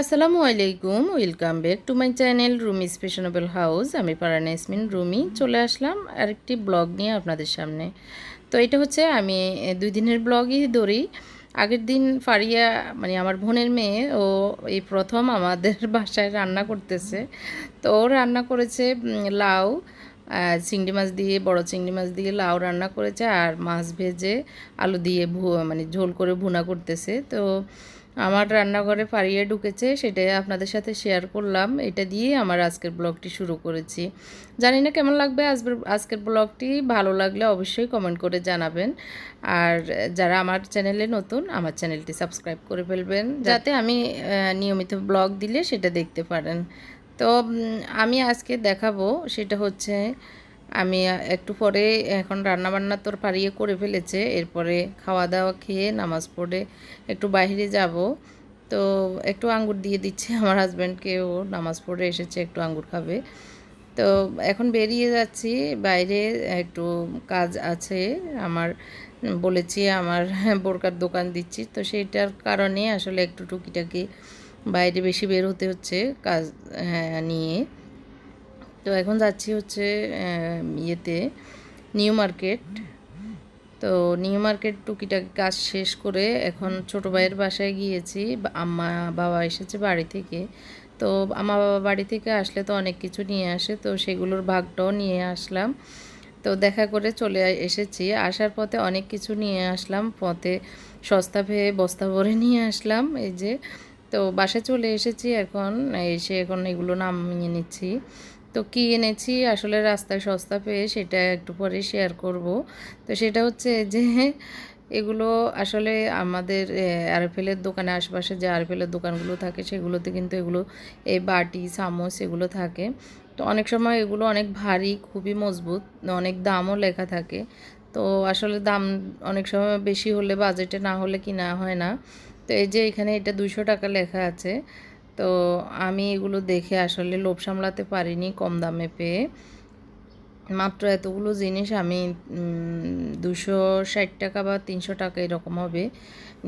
আসসালামু আলাইকুম, welcome back to my channel Rumi fashionable house. আমি পারানা ইসমিন রুমি। চলে আসলাম আরেকটি ব্লগ নিয়ে আপনাদের সামনে। তো এটা হচ্ছে আমি দুই দিনের ব্লগই ধরি। আগের দিন ফারিয়া মানে আমার বোনের মেয়ে, ও এই প্রথম আমাদের বাসায় রান্না করতেছে। তো ও রান্না করেছে লাউ। চিংড়ি মাছ দিয়ে বড় চিংড়ি মাছ দিয়ে লাউ রান্না করেছে আর মাছ ভেজে আলু দিয়ে ভু- মানে ঝোল করে ভুনা করতেছে। তো আমার রান্নাঘরে ফারিয়ে ঢুকেছে সেটাই আপনাদের সাথে শেয়ার করলাম। এটা দিয়ে আমার আজকের ব্লগটি শুরু করেছি। জানি না কেমন লাগবে আজকের আজকের ব্লগটি। ভালো লাগলে অবশ্যই কমেন্ট করে জানাবেন। আর যারা আমার চ্যানেলে নতুন আমার চ্যানেলটি সাবস্ক্রাইব করে ফেলবেন। যাতে আমি নিয়মিত ব্লগ দিলে সেটা দেখতে পারেন। তো আমি আজকে দেখাবো, সেটা হচ্ছে আমি একটু পরে এখন রান্নাবান্না তোর পারিয়ে করে ফেলেছে, এরপরে খাওয়া দাওয়া খেয়ে নামাজ পড়ে একটু বাইরে যাব। তো, একটু আঙ্গুর দিয়ে দিচ্ছে, আমার হাজব্যান্ডকে, ও নামাজ পড়ে এসেছে, একটু আঙ্গুর খাবে। তো, এখন বেরিয়ে যাচ্ছি, বাইরে একটু কাজ আছে, আমার বলেছি, আমার বোরকার দোকান দিচ্ছি, তো সেইটার কারণে আসলে একটু টুকিটাকি বাইরে বেশি বের হতে হচ্ছে কাজ হ্যাঁ, নিয়ে। তো এখন যাচ্ছি হচ্ছে ইয়েতে নিউ মার্কেট। তো নিউ মার্কেট টুকিটাকি কাজ শেষ করে এখন ছোটো ভাইয়ের বাসায় গিয়েছি আম্মা বাবা এসেছে বাড়ি থেকে। তো আমার বাবা বাড়ি থেকে আসলে তো অনেক কিছু নিয়ে আসে তো সেগুলোর ভাগটাও নিয়ে আসলাম। তো দেখা করে চলে এসেছি। আসার পথে অনেক কিছু নিয়ে আসলাম পথে সস্তা পেয়ে বস্তা ভরে নিয়ে আসলাম এই যে। তো বাসায় চলে এসেছি এখন, এসে এখন এগুলো নামিয়ে নিচ্ছি। তো কী এনেছি? আসলে রাস্তায় সস্তা পেয়ে সেটা একটু পরে শেয়ার করব। তো সেটা হচ্ছে যে, এগুলো আসলে আমাদের আরফেলের দোকানে আশেপাশে যে আরফেলের দোকানগুলো থাকে, সেগুলোতে কিন্তু এগুলো এই বাটি চামচ এগুলো থাকে। তো অনেক সময় এগুলো অনেক ভারী, খুবই মজবুত, অনেক দামও লেখা থাকে। তো আসলে দাম অনেক সময় বেশি হলে, বাজেটে না হলে কিনা হয় না। তো এই যে এখানে এটা দুশো টাকা লেখা আছে। তো আমি এগুলো দেখে আসলে লোভ সামলাতে পারিনি কম দামে পেয়ে। মাত্র এতগুলো জিনিস আমি দুশো ষাট টাকা বা তিনশো টাকা এরকম হবে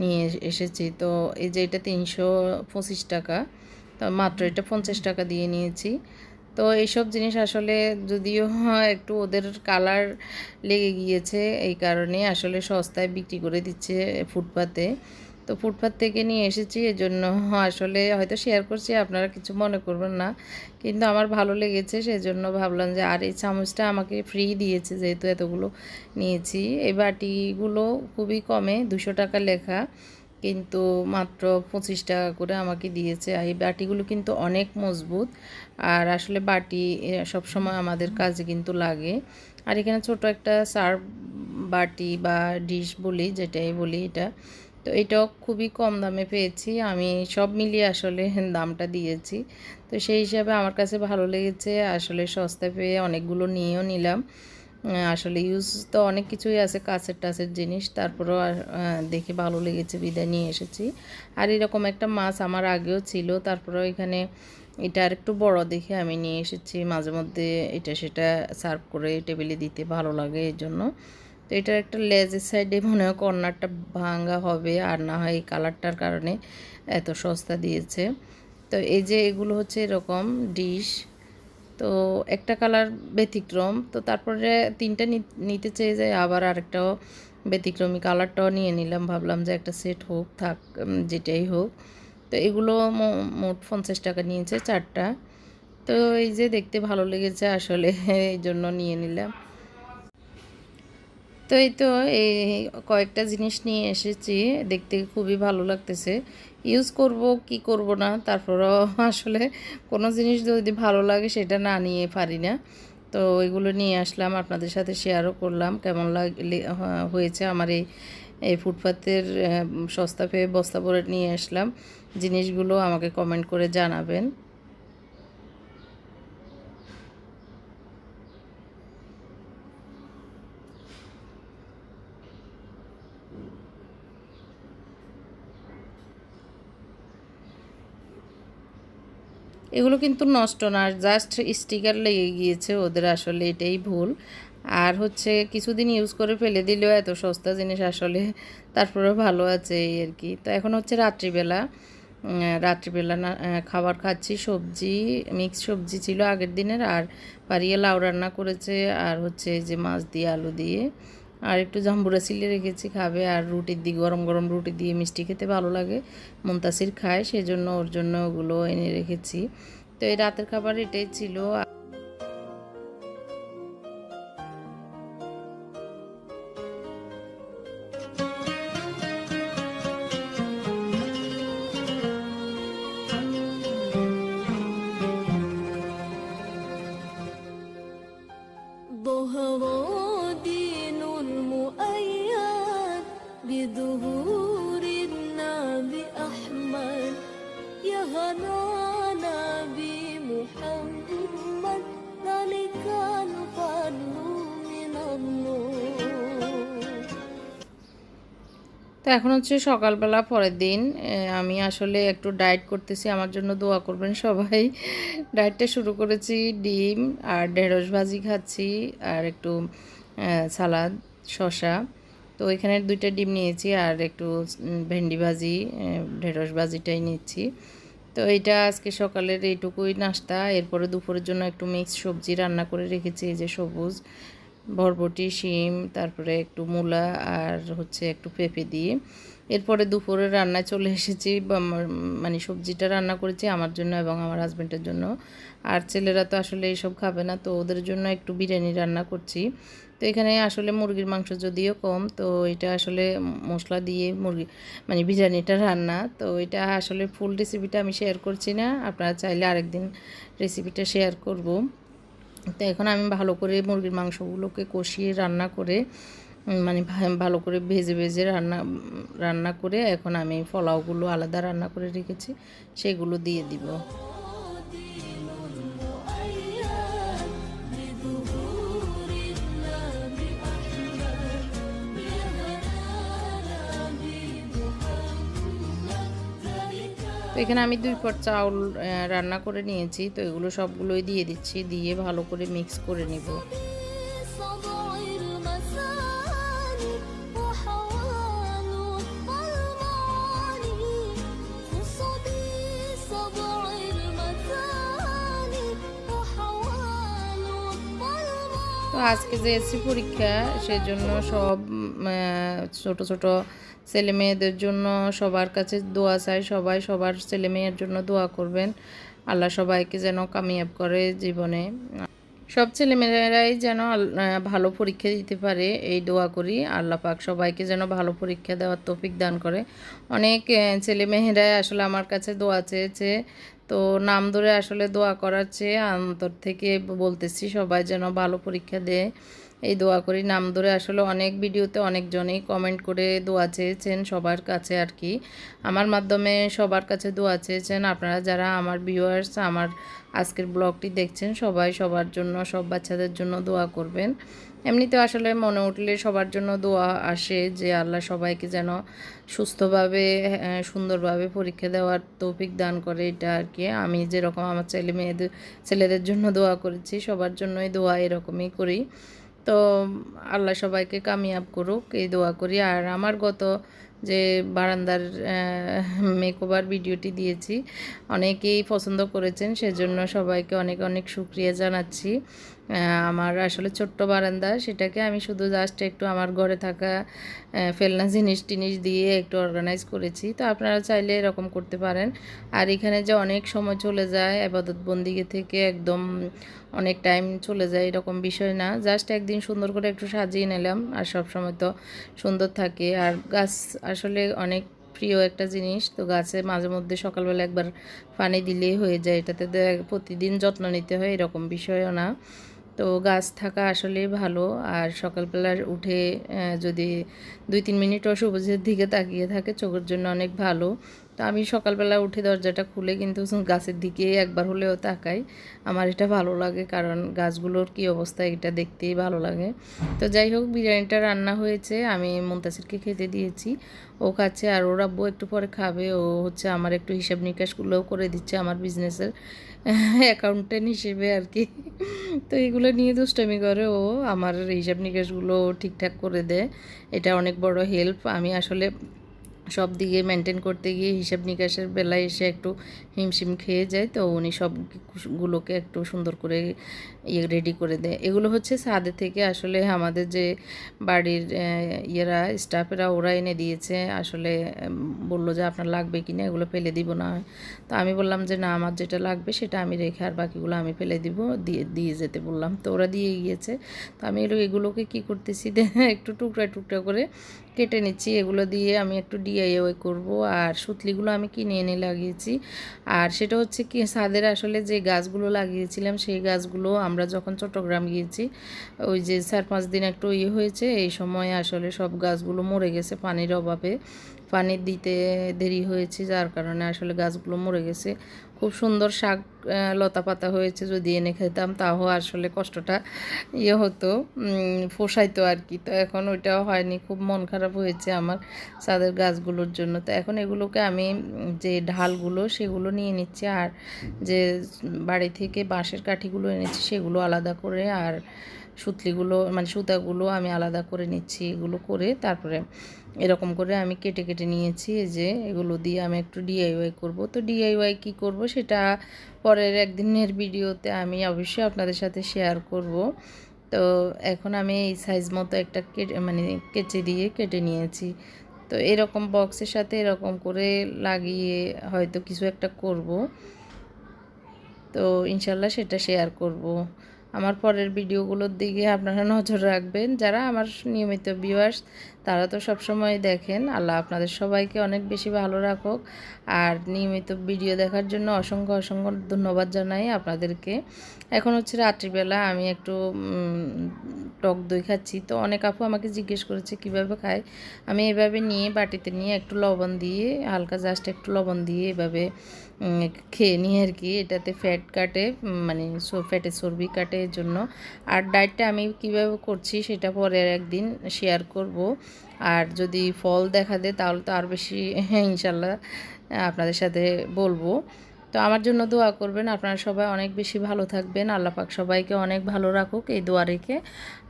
নিয়ে এসেছি। তো এই যে এটা তিনশো পঁচিশ টাকা, তো মাত্র এটা পঞ্চাশ টাকা দিয়ে নিয়েছি। তো এইসব জিনিস আসলে যদিও একটু ওদের কালার লেগে গিয়েছে, এই কারণে আসলে সস্তায় বিক্রি করে দিচ্ছে ফুটপাতে। তো ফুটপাত থেকে নিয়ে এসেছি, এজন্য আসলে হয়তো শেয়ার করছি, আপনারা কিছু মনে করবেন না। কিন্তু আমার ভালো লেগেছে, সেজন্য ভাবলাম যে, আর এই চামচটা আমাকে ফ্রি দিয়েছে যেহেতু এতগুলো নিয়েছি। এই বাটিগুলো খুবই কমে, দুশো টাকা লেখা, কিন্তু মাত্র পঁচিশ টাকা করে আমাকে দিয়েছে। আর এই বাটিগুলো কিন্তু অনেক মজবুত, আর আসলে বাটি সব সময় আমাদের কাজে কিন্তু লাগে। আর এখানে ছোট একটা সার্ভ বাটি বা ডিশ বলি, যেটাই বলি এটা তো এটাও খুবই কম দামে পেয়েছি। আমি সব মিলিয়ে আসলে দামটা দিয়েছি। তো সেই হিসাবে আমার কাছে ভালো লেগেছে। আসলে সস্তা পেয়ে অনেকগুলো নিয়েও নিলাম। আসলে ইউজ তো অনেক কিছুই আছে, কাছের টাছের জিনিস। তারপরেও দেখে ভালো লেগেছে, বিদায় নিয়ে এসেছি। আর এরকম একটা মাছ আমার আগেও ছিল। তারপরেও এখানে এটা আর একটু বড় দেখে আমি নিয়ে এসেছি। মাঝে মধ্যে এটা সেটা সার্ভ করে টেবিলে দিতে ভালো লাগে এই জন্য তো এটার একটা লেজের সাইডে মনে হয় কর্নারটা ভাঙা হবে, আর না হয় এই কালারটার কারণে এত সস্তা দিয়েছে। তো এই যে এগুলো হচ্ছে এরকম ডিশ তো একটা কালার ব্যতিক্রম। তো তারপরে তিনটা নিতে চেয়ে যায়, আবার আরেকটাও ব্যতিক্রমী কালারটাও নিয়ে নিলাম। ভাবলাম যে একটা সেট হোক, থাক যেটাই হোক। তো এগুলো মোট পঞ্চাশ টাকা নিয়েছে চারটা। তো এই যে দেখতে ভালো লেগেছে, আসলে এই জন্য নিয়ে নিলাম। তো এই তো এই কয়েকটা জিনিস নিয়ে এসেছি, দেখতে খুবই ভালো লাগতেছে। ইউজ করব, কি করব না, তারপরও আসলে কোনো জিনিস যদি ভালো লাগে সেটা না নিয়ে পারি না। তো এগুলো নিয়ে আসলাম, আপনাদের সাথে শেয়ারও করলাম, কেমন লাগলে হ- হয়েছে আমার এই এই ফুটপাতের সস্তা পেয়ে বস্তা পরে নিয়ে আসলাম। জিনিসগুলো আমাকে কমেন্ট করে জানাবেন। এগুলো কিন্তু নষ্ট না জাস্ট স্টিকার লেগে গিয়েছে ওদের আসলে এটাই ভুল। আর হচ্ছে কিছুদিন ইউজ করে ফেলে দিলেও এত সস্তা জিনিস আসলে তারপরে ভালো আছে এই আর কি। তো এখন হচ্ছে রাত্রিবেলা রাত্রিবেলা না খাবার খাচ্ছি, সবজি মিক্স সবজি ছিল আগের দিনের, আর পারিয়ে লাউ রান্না করেছে, আর হচ্ছে যে মাছ দিয়ে, আলু দিয়ে। আর একটু জাম্বুরা সিলে রেখেছি, খাবে। আর রুটির দিয়ে গরম গরম রুটি দিয়ে মিষ্টি খেতে ভালো লাগে। মুনতাসির খায়, সেজন্য ওর জন্য ওগুলো এনে রেখেছি। তো এই রাতের খাবার এটাই ছিল। তো এখন হচ্ছে সকালবেলা পরের দিন আমি আসলে একটু ডায়েট করতেছি, আমার জন্য দোয়া করবেন সবাই। ডায়েটটা শুরু করেছি ডিম আর ঢেঁড়স ভাজি খাচ্ছি আর একটু সালাদ, শসা। তো এখানে দুইটা ডিম নিয়েছি আর একটু ভেন্ডি ভাজি ঢেঁড়স ভাজিটাই নিচ্ছি। তো এইটা আজকে সকালের এইটুকুই নাস্তা। এরপরে দুপুরের জন্য একটু মিক্স সবজি রান্না করে রেখেছি, এই যে সবুজ। বরবটি, শিম, তারপরে একটু মূলা আর হচ্ছে একটু পেঁপে দিয়ে। এরপরে দুপুরে রান্নায় চলে এসেছি। মানে সবজিটা রান্না করেছি আমার জন্য এবং আমার হাজব্যান্ডের জন্য। আর ছেলেরা তো আসলে এইসব খাবে না, তো ওদের জন্য একটু বিরিয়ানি রান্না করছি। তো এখানে আসলে মুরগির মাংস যদিও কম, তো এটা আসলে মশলা দিয়ে মুরগি মানে বিরিয়ানিটা রান্না। তো এটা আসলে ফুল রেসিপিটা আমি শেয়ার করছি না। আপনারা চাইলে আরেকদিন রেসিপিটা শেয়ার করব। তো এখন আমি ভালো করে মুরগির মাংসগুলোকে কষিয়ে রান্না করে মানে ভালো করে ভেজে ভেজে রান্না রান্না করে এখন আমি ফলাওগুলো আলাদা রান্না করে রেখেছি, সেগুলো দিয়ে দিব। তো এখানে আমি দুই পট চাউল রান্না করে নিয়েছি। তো এগুলো সবগুলোই দিয়ে দিচ্ছি, দিয়ে ভালো করে মিক্স করে নেব। তো আজকে যে এসি পরীক্ষা, সেজন্য সব ছোট ছোট ছেলে মেয়েদের জন্য সবার কাছে দোয়া চাই। সবাই সবার ছেলে মেয়ের জন্য দোয়া করবেন। আল্লাহ সবাইকে যেন কামিয়াব করে জীবনে। সব ছেলেমেয়েরাই যেন ভালো পরীক্ষা দিতে পারে, এই দোয়া করি। আল্লাহ পাক সবাইকে যেন ভালো পরীক্ষা দেওয়ার তৌফিক দান করে। অনেক ছেলেমেয়েরাই আসলে আমার কাছে দোয়া চেয়েছে। তো নাম ধরে আসলে দোয়া করার চেয়ে অন্তর থেকে বলতেছি, সবাই যেন ভালো পরীক্ষা দেয়। এই দোয়া করি। নাম ধরে আসলে অনেক ভিডিওতে অনেকজনেই কমেন্ট করে দোয়া চেয়েছেন সবার কাছে আর কি। আমার মাধ্যমে সবার কাছে দোয়া চেয়েছেন। আপনারা যারা আমার ভিউয়ার্স আমার আজকের ব্লগটি দেখছেন সবাই সবার জন্য সব বাচ্চাদের জন্য দোয়া করবেন। এমনিতে আসলে মনে উঠলে সবার জন্য দোয়া আসে যে আল্লাহ সবাইকে যেন সুস্থভাবে আহ, সুন্দরভাবে পরীক্ষা দেওয়ার তৌফিক দান করে এটা আর কি। আমি যেরকম আমার ছেলে মেয়েদের ছেলেদের জন্য দোয়া করেছি সবার জন্যই দোয়া এরকমই করি। তো আল্লাহ সবাইকে কামিয়াব করুক, এই দোয়া করি। আর আমার গত যে বারান্দার মেকওভার ভিডিওটি দিয়েছি, অনেকেই পছন্দ করেছেন, সেজন্য সবাইকে অনেক অনেক শুক্রিয়া জানাচ্ছি। আমার আসলে ছোট্ট বারান্দা, সেটাকে আমি শুধু জাস্ট একটু আমার ঘরে থাকা ফেলনা জিনিস টিনিস দিয়ে একটু অর্গানাইজ করেছি। তো আপনারা চাইলে এরকম করতে পারেন। আর এখানে যে অনেক সময় চলে যায় আবাদত বন্দিগে থেকে একদম অনেক টাইম চলে যায় এরকম বিষয় না। জাস্ট একদিন সুন্দর করে একটু সাজিয়ে নিলাম আর সব সময় তো সুন্দর থাকে। আর গাছ আসলে অনেক প্রিয় একটা জিনিস, তো গাছে মাঝে মধ্যে সকালবেলা একবার পানি দিলেই হয়ে যায়। এটাতে প্রতিদিন যত্ন নিতে হয়, এরকম বিষয়ও না। তো গাছ থাকা আসলে ভালো। আর সকালবেলা উঠে যদি দুই তিন মিনিটও সবুজের দিকে তাকিয়ে থাকে, চোখের জন্য অনেক ভালো। তো আমি সকালবেলা উঠে দরজাটা খুলে কিন্তু গাছের দিকে একবার হলেও তাকাই। আমার এটা ভালো লাগে কারণ গাছগুলোর কী অবস্থা এটা দেখতেই ভালো লাগে। তো যাই হোক, বিরিয়ানিটা রান্না হয়েছে, আমি মুন্তাসিরকে খেতে দিয়েছি। ও খাচ্ছে আর ওর আব্বু একটু পরে খাবে। ও হচ্ছে আমার একটু হিসাব নিকাশগুলোও করে দিচ্ছে আমার বিজনেসের অ্যাকাউন্টেন্ট হিসেবে আর কি। তো এগুলো নিয়ে দুষ্টামি করে। ও আমার হিসাব নিকাশগুলো ঠিকঠাক করে দেয়। এটা অনেক বড় হেল্প আমি আসলে সব দিকে মেনটেন করতে গিয়ে হিসাব নিকাশের বেলায় এসে একটু হিমশিম খেয়ে যায়, তো উনি সবগুলোকে একটু সুন্দর করে ইয়ে রেডি করে দেয়। এগুলো হচ্ছে ছাদে থেকে আসলে আমাদের যে বাড়ির ইয়েরা স্টাফেরা ওরা এনে দিয়েছে। আসলে বলল যে আপনার লাগবে কি না এগুলো ফেলে দিব না। তো আমি বললাম যে না, আমার যেটা লাগবে সেটা আমি রেখে আর বাকিগুলো আমি ফেলে দিব, দিয়ে দিয়ে যেতে বললাম। তো ওরা দিয়ে গিয়েছে। তো আমি এগুলো এগুলোকে কী করতেছি, একটু টুকরা টুকরা করে কেটে নিচ্ছি, এগুলো দিয়ে আমি একটু ডিআইওয়াই করব। আর সুতলিগুলো আমি কিনে এনে লাগিয়েছি। আর সেটা হচ্ছে কি সাদের আসলে যে গাছগুলো লাগিয়েছিলাম, সেই গাছগুলো আমরা যখন চট্টগ্রাম গিয়েছি, ওই যে চার পাঁচ দিন একটু ইয়ে হয়েছে, এই সময় আসলে সব গাছগুলো মরে গেছে পানির অভাবে। পানি দিতে দেরি হয়েছে, যার কারণে আসলে গাছগুলো মরে গেছে। খুব সুন্দর শাক লতা পাতা হয়েছে, যদি এনে খেতাম তাও আসলে কষ্টটা ইয়ে হতো পোষাইতো আর কি। তো এখন ওইটাও হয়নি, খুব মন খারাপ হয়েছে আমার চাঁদের গাছগুলোর জন্য। তো এখন এগুলোকে আমি যে ঢালগুলো সেগুলো নিয়ে নিচ্ছি, আর যে বাড়ি থেকে বাঁশের কাঠিগুলো এনেছি সেগুলো আলাদা করে, আর সুতলিগুলো মানে সুতাগুলো আমি আলাদা করে নিচ্ছি, এগুলো করে তারপরে এরকম করে আমি কেটে কেটে নিয়েছি। যে এগুলো দিয়ে আমি একটু ডিআইওয়াই করব। তো ডিআইওয়াই কি করব সেটা পরের একদিনের ভিডিওতে আমি অবশ্যই আপনাদের সাথে শেয়ার করব। তো এখন আমি এই সাইজ মতো একটা কেটে মানে কেচে দিয়ে কেটে নিয়েছি। তো এরকম বক্সের সাথে এরকম করে লাগিয়ে হয়তো কিছু একটা করব। তো ইনশাল্লাহ সেটা শেয়ার করব। আমার পরের ভিডিওগুলোর দিকে আপনারা নজর রাখবেন। যারা আমার নিয়মিত ভিউয়ার্স তারা তো সবসময় দেখেন। আল্লাহ আপনাদের সবাইকে অনেক বেশি ভালো রাখুক। আর নিয়মিত ভিডিও দেখার জন্য অসংখ্য অসংখ্য ধন্যবাদ জানাই আপনাদেরকে। এখন হচ্ছে রাত্রিবেলা আমি একটু টক দই খাচ্ছি। তো অনেক আপু আমাকে জিজ্ঞেস করেছে, কীভাবে খায়? আমি এভাবে নিয়ে বাটিতে নিয়ে একটু লবণ দিয়ে, হালকা জাস্ট একটু লবণ দিয়ে এভাবে খেয়ে নিই আর কি। এটাতে ফ্যাট কাটে মানে ফ্যাটের চর্বি কাটে এর জন্য। আর ডায়েটটা আমি কীভাবে করছি সেটা পরে আর একদিন শেয়ার করব। আর যদি ফল দেখা দেয়, তাহলে তো আর বেশি ইনশাল্লাহ আপনাদের সাথে বলব। তো আমার জন্য দোয়া করবেন, আপনারা সবাই অনেক বেশি ভালো থাকবেন। আল্লাহ পাক সবাইকে অনেক ভালো রাখুক এই দোয়া রেখে।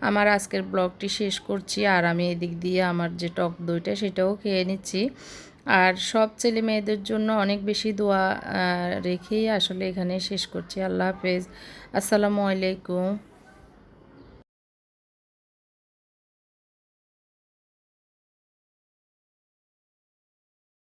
আমার আজকের ব্লগটি শেষ করছি, আর আমি এদিক দিয়ে আমার যে টক দইটা, সেটাও খেয়ে নিচ্ছি। আর সব ছেলে মেয়েদের জন্য অনেক বেশি দোয়া রেখেই আসলে এখানে শেষ করছি। আল্লাহ হাফেজ। আসসালামু আলাইকুম।